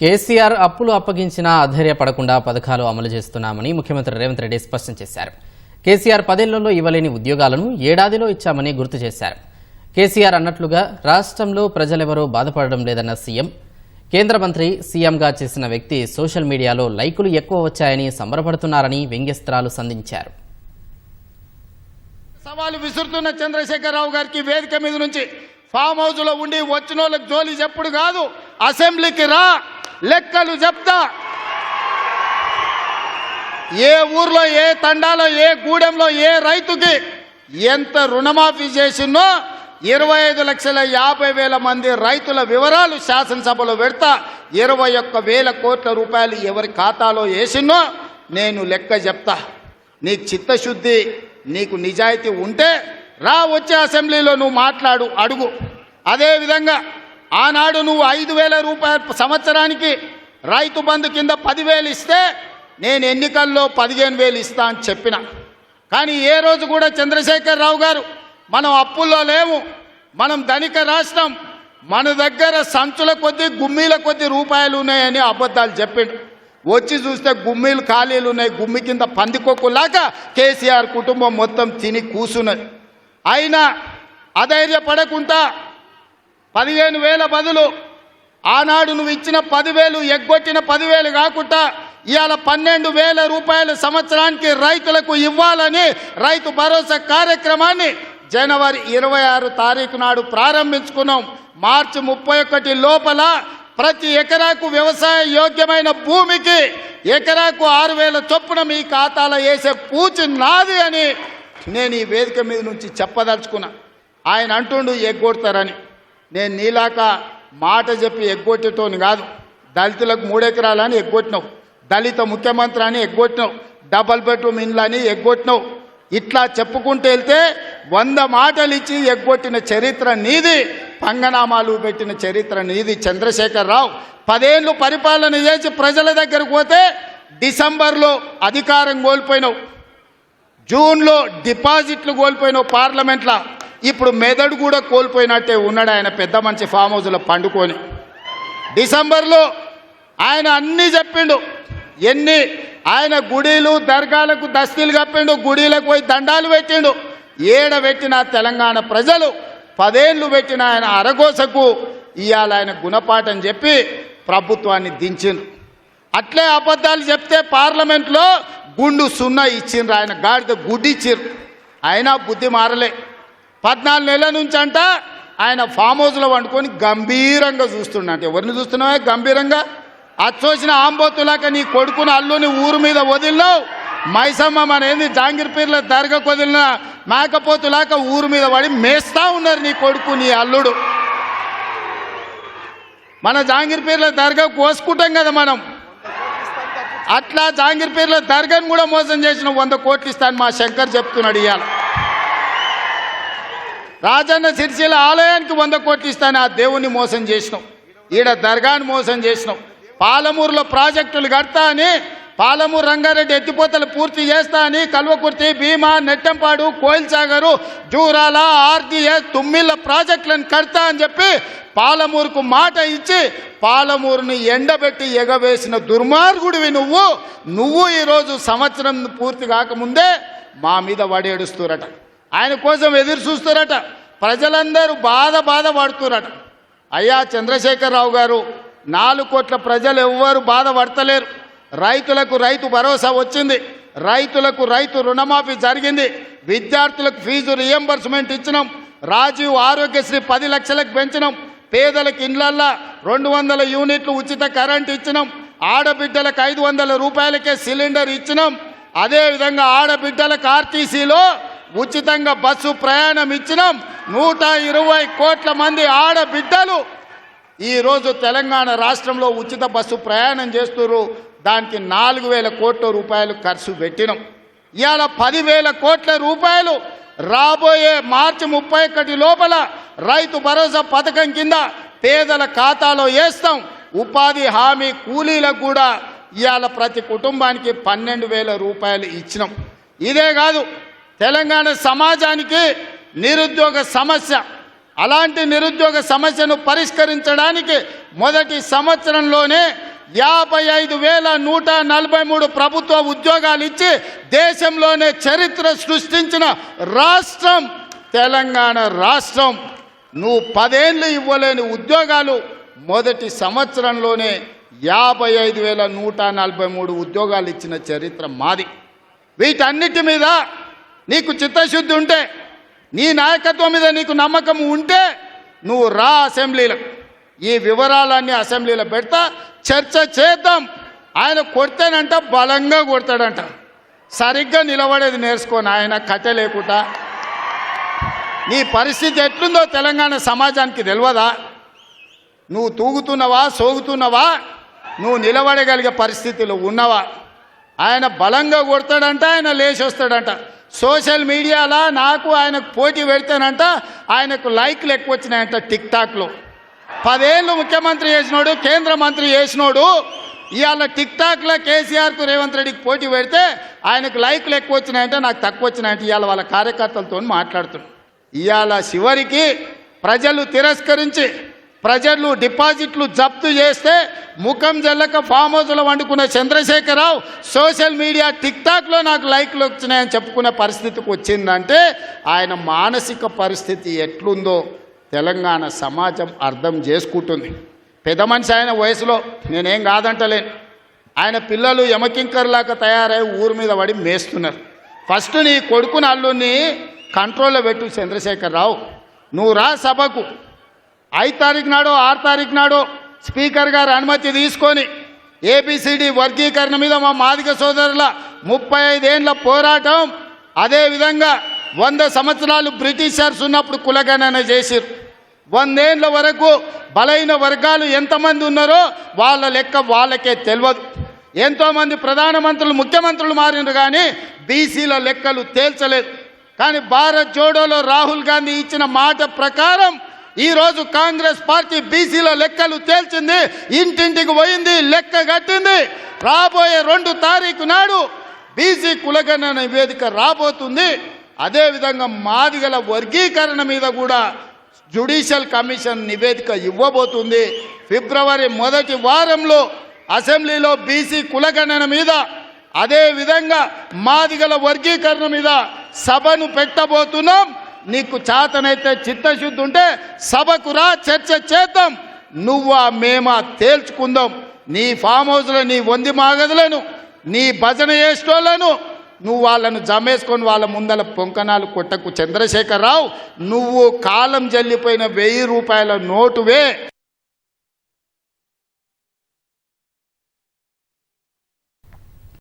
కేసీఆర్ అప్పులు అప్పగించినా అధైర్యపడకుండా పథకాలు అమలు చేస్తున్నామని ముఖ్యమంత్రి రేవంత్ రెడ్డి స్పష్టం చేశారు. కేసీఆర్ పదేళ్ళలో ఇవ్వలేని ఉద్యోగాలను ఏడాదిలో ఇచ్చామని గుర్తు చేశారు. కేసీఆర్ అన్నట్లుగా రాష్ట్రంలో ప్రజలెవరూ బాధపడడం లేదన్న సీఎం కేంద్ర మంత్రి సీఎంగా చేసిన వ్యక్తి సోషల్ మీడియాలో లైకులు ఎక్కువ వచ్చాయని సంబరపడుతున్నారని వ్యంగ్యస్త్రాలు సంధించారు. సవాలు విసురుతున్న చంద్రశేఖరరావు గారికి వేదిక మీద నుంచి ఫామ్ హౌస్లో ఉండి వచ్చిన వాళ్ళకి జోలి చెప్పుడు కాదు? అసెంబ్లీకి రా! లెక్కలు చెప్తా. ఏ ఊర్లో ఏ తండాలో ఏ గూడెంలో ఏ రైతుకి ఎంత రుణమాఫీ చేసినో ఇరవై ఐదు లక్షల యాభై వేల మంది రైతుల వివరాలు శాసనసభలో పెడతా. ఇరవై ఒక్క వేల కోట్ల రూపాయలు ఎవరి ఖాతాలో వేసినో నేను లెక్క చెప్తా. నీ చిత్తశుద్ధి నీకు నిజాయితీ ఉంటే రా వచ్చే అసెంబ్లీలో నువ్వు మాట్లాడు అడుగు. అదేవిధంగా ఆనాడు నువ్వు ఐదు వేల రూపాయల సంవత్సరానికి రైతు బంధు కింద పదివేలు ఇస్తే నేను ఎన్నికల్లో పదిహేను వేలు ఇస్తా అని చెప్పిన. కానీ ఏ రోజు కూడా చంద్రశేఖర్ రావు గారు మనం అప్పుల్లో లేము మనం ధనిక రాష్ట్రం మన దగ్గర సంచుల కొద్దీ గుమ్మీల కొద్దీ రూపాయలు ఉన్నాయని అబద్ధాలు చెప్పిండు వచ్చి చూస్తే గుమ్మీలు ఖాళీలు ఉన్నాయి గుమ్మి కింద పందికొక్కులాగా కేసీఆర్ కుటుంబం మొత్తం తిని కూసున్నది. అయినా అధైర్యపడకుండా పదిహేను వేల బదులు. ఆనాడు నువ్వు ఇచ్చిన పదివేలు ఎగ్గొట్టిన పదివేలు కాకుండా ఇవాళ పన్నెండు వేల రూపాయలు సంవత్సరానికి రైతులకు ఇవ్వాలని రైతు భరోసా కార్యక్రమాన్ని జనవరి ఇరవై ఆరు తారీఖు నాడు ప్రారంభించుకున్నాం. మార్చి ముప్పై ఒకటి లోపల ప్రతి ఎకరాకు వ్యవసాయ యోగ్యమైన భూమికి ఎకరాకు ఆరు వేల చొప్పున మీ ఖాతాలో వేసే పూచి నాది అని నేను ఈ వేదిక మీద నుంచి చెప్పదలుచుకున్నా. ఆయన అంటుండు ఎగ్గొడతారని. నేను నీలాక మాట చెప్పి ఎగ్గొట్టేటోని కాదు. దళితులకు మూడెకరాలని ఎగ్గొట్టినావు. దళిత ముఖ్యమంత్రి అని ఎగ్గొట్టినావు. డబల్ బెడ్రూమ్ ఇండ్లు అని ఎగ్గొట్టినావు. ఇట్లా చెప్పుకుంటూ వెళ్తే వంద మాటలు ఇచ్చి ఎగ్గొట్టిన చరిత్ర నీది. పంగనామాలు పెట్టిన చరిత్ర నీది. చంద్రశేఖర్ రావు పదేళ్ళు పరిపాలన చేసి ప్రజల దగ్గరకు పోతే డిసెంబర్లో అధికారం కోల్పోయినావు. జూన్లో డిపాజిట్లు కోల్పోయినావు పార్లమెంట్లో. ఇప్పుడు మెదడు కూడా కోల్పోయినట్టే ఉన్నాడు ఆయన పెద్ద మంచి ఫామ్ హౌస్లో పండుకొని. డిసెంబర్లో ఆయన అన్నీ చెప్పిండు. ఎన్ని? ఆయన గుడిలు దర్గాలకు దస్తీలు కప్పిండు గుడిలకు పోయి దండాలు పెట్టిండు. ఏడ పెట్టిన తెలంగాణ ప్రజలు పదేళ్ళు పెట్టిన ఆయన అరగోసకు ఇవాళ ఆయన గుణపాఠం చెప్పి ప్రభుత్వాన్ని దించిండు. అట్లే అబద్ధాలు చెప్తే పార్లమెంట్లో గుండు సున్నా ఇచ్చిండ్రు ఆయన గాడిద గుడ్డిచ్చిర్రు అయినా బుద్ధి మారలే. పద్నాలుగు నెలల నుంచి అంట ఆయన ఫామ్ హౌస్లో వండుకొని గంభీరంగా చూస్తున్నాడు ఎవరిని చూస్తున్నావే? గంభీరంగా? అచ్చోసిన ఆంబోతులాక నీ కొడుకుని అల్లుని ఊరు మీద వదిలినావు. మైసమ్మ మన ఏంది జాంగిర్పీర్ల దర్గకు వదిలిన మేకపోతులాక ఊరు మీద పడి మేస్తా ఉన్నారు నీ కొడుకు నీ అల్లుడు. మన జాంగిర్పీర్లో దర్గా కోసుకుంటాం కదా మనం. అట్లా జాంగిర్పీర్లో దర్గాను కూడా మోసం చేసిన వంద కోట్లు ఇస్తాను మా శంకర్ చెప్తున్నాడు ఇవాళ రాజన్న సిరిసిల ఆలయానికి వంద కోట్లు ఇస్తాను ఆ దేవుణ్ణి మోసం చేసినాం. ఈడ దర్గాని మోసం చేసినాం. పాలమూరులో ప్రాజెక్టులు కడతా అని పాలమూరు రంగారెడ్డి ఎత్తిపోతలు పూర్తి చేస్తా అని కల్వకుర్తి భీమా నెట్టంపాడు కోయిల్సాగరు జూరాల ఆర్డీఎస్ తుమ్మిళ్ళ ప్రాజెక్టులను కడతా అని చెప్పి పాలమూరుకు మాట ఇచ్చి పాలమూరుని ఎండబెట్టి ఎగవేసిన దుర్మార్గుడివి నువ్వు. నువ్వు ఈరోజు సంవత్సరం పూర్తి కాకముందే మా మీద వడేడుస్తురట ఆయన కోసం ఎదురు చూస్తారట. ప్రజలందరూ బాధ బాధ పడుతురట అయ్యా చంద్రశేఖరరావు గారు నాలుగు కోట్ల ప్రజలు ఎవ్వరు బాధపడతలేరు రైతులకు రైతు భరోసా వచ్చింది. రైతులకు రైతు రుణమాఫీ జరిగింది. విద్యార్థులకు ఫీజు రియంబర్స్మెంట్ ఇచ్చినాం. రాజీవ్ ఆరోగ్యశ్రీ పది లక్షలకు పెంచినాం. పేదలకు ఇండ్లల్లా రెండు వందల యూనిట్లు ఉచిత కరెంట్ ఇచ్చినాం. ఆడబిడ్డలకు ఐదు వందల రూపాయలకే సిలిండర్ ఇచ్చినాం. అదేవిధంగా ఆడబిడ్డలకు ఆర్టీసీలో ఉచితంగా బస్సు ప్రయాణం ఇచ్చినాం. నూట ఇరవై కోట్ల మంది ఆడబిడ్డలు. ఈరోజు తెలంగాణ రాష్ట్రంలో ఉచిత బస్సు ప్రయాణం చేస్తున్నారు దానికి నాలుగు వేల కోట్ల రూపాయలు ఖర్చు పెట్టినాం. ఇవాళ పదివేల కోట్ల రూపాయలు రాబోయే మార్చి ముప్పై ఒకటి లోపల రైతు భరోసా పథకం కింద పేదల ఖాతాలో వేస్తాం. ఉపాధి హామీ కూలీలకు కూడా ఇవాళ ప్రతి కుటుంబానికి పన్నెండు వేల రూపాయలు ఇచ్చినాం. ఇదే కాదు తెలంగాణ సమాజానికి నిరుద్యోగ సమస్య. అలాంటి నిరుద్యోగ సమస్యను పరిష్కరించడానికి మొదటి సంవత్సరంలోనే యాభై ఐదు వేల నూట నలభై మూడు ప్రభుత్వ ఉద్యోగాలు ఇచ్చి దేశంలోనే చరిత్ర సృష్టించిన రాష్ట్రం తెలంగాణ రాష్ట్రం. నువ్వు పదేళ్ళు ఇవ్వలేని ఉద్యోగాలు మొదటి సంవత్సరంలోనే యాభై ఐదు వేల నూట నలభై మూడు ఉద్యోగాలు ఇచ్చిన చరిత్ర మాది. వీటన్నిటి మీద నీకు చిత్తశుద్ధి ఉంటే నీ నాయకత్వం మీద నీకు నమ్మకం ఉంటే నువ్వు రా అసెంబ్లీలో. ఈ వివరాలన్నీ అసెంబ్లీలో పెడతా చర్చ చేద్దాం. ఆయన కొడితేనంట బలంగా కొడతాడంట. సరిగ్గా నిలబడేది నేర్చుకోను ఆయన కథ లేకుండా. నీ పరిస్థితి ఎట్లుందో తెలంగాణ సమాజానికి తెలియదా నువ్వు తూగుతున్నావా సోగుతున్నావా? నువ్వు నిలబడగలిగే పరిస్థితిలో ఉన్నవా? ఆయన బలంగా కొడతాడంట ఆయన లేచి వస్తాడంట సోషల్ మీడియాలో నాకు ఆయనకు పోటీ పెడితేనంట ఆయనకు లైక్లు ఎక్కువ వచ్చినాయంట టిక్ టాక్లో పదేళ్ళు ముఖ్యమంత్రి చేసినోడు కేంద్ర మంత్రి చేసినోడు ఇవాళ టిక్ టాక్లో కేసీఆర్కు రేవంత్ రెడ్డికి పోటీ పెడితే ఆయనకు లైక్లు ఎక్కువ వచ్చినాయంటే నాకు తక్కువ వచ్చినాయంటే ఇవాళ వాళ్ళ కార్యకర్తలతో మాట్లాడుతున్నాడు ఇవాళ చివరికి ప్రజలు తిరస్కరించి ప్రజలు డిపాజిట్లు జప్తు చేస్తే ముఖం జల్లక ఫామ్ హౌస్లో వండుకున్న చంద్రశేఖరరావు సోషల్ మీడియా టిక్టాక్లో నాకు లైక్లు వచ్చినాయని చెప్పుకునే పరిస్థితికి వచ్చిందంటే ఆయన మానసిక పరిస్థితి ఎట్లుందో తెలంగాణ సమాజం అర్థం చేసుకుంటుంది. పెద్ద మనిషి ఆయన వయసులో నేనేం కాదంటలేను. ఆయన పిల్లలు యమకింకర్లాగా తయారై ఊరి మీద పడి మేస్తున్నారు. ఫస్ట్ నీ కొడుకుని అల్లుని కంట్రోల్లో పెట్టు చంద్రశేఖరరావు. నువ్వు రా సభకు. ఐదు తారీఖు నాడు ఆరు తారీఖు నాడు స్పీకర్ గారు అనుమతి తీసుకొని ఏబిసిడి వర్గీకరణ మీద మా మాదిగ సోదరుల ముప్పై ఐదేండ్ల పోరాటం అదేవిధంగా వంద సంవత్సరాలు బ్రిటిషర్స్ ఉన్నప్పుడు కులగణన చేసిరు వందేండ్ల వరకు బలైన వర్గాలు ఎంతమంది ఉన్నారో వాళ్ళ లెక్క వాళ్ళకే తెలియదు ఎంతోమంది ప్రధానమంత్రులు ముఖ్యమంత్రులు మారినారు కానీ బీసీల లెక్కలు తేల్చలేదు. కానీ భారత్ జోడోలో రాహుల్ గాంధీ ఇచ్చిన మాట ప్రకారం ఈరోజు కాంగ్రెస్ పార్టీ బీసీల లెక్కలు తేల్చింది ఇంటింటికి పోయింది లెక్క కట్టింది. రాబోయే రెండు తారీఖు నాడు బీసీ కులగణన నివేదిక రాబోతుంది. అదేవిధంగా మాదిగల వర్గీకరణ మీద కూడా జ్యుడిషియల్ కమిషన్ నివేదిక ఇవ్వబోతుంది. ఫిబ్రవరి మొదటి వారంలో అసెంబ్లీలో బీసీ కులగణన మీద అదేవిధంగా మాదిగల వర్గీకరణ మీద సభను పెట్టబోతున్నాం. నీకు చేతనైతే చిత్తశుద్ధి ఉంటే సభకు రా చర్చ చేద్దాం. నువ్వా మేమా తేల్చుకుందాం. నీ ఫామ్ హౌస్లో నీ వంది మాగదులను నీ భజన చేసేటోళ్ళను. నువ్వు వాళ్ళను జమేసుకొని వాళ్ళ ముందల పొంకనాలు కొట్టకు చంద్రశేఖరరావు. నువ్వు కాలం జల్లిపోయిన వెయ్యి రూపాయల నోటువే.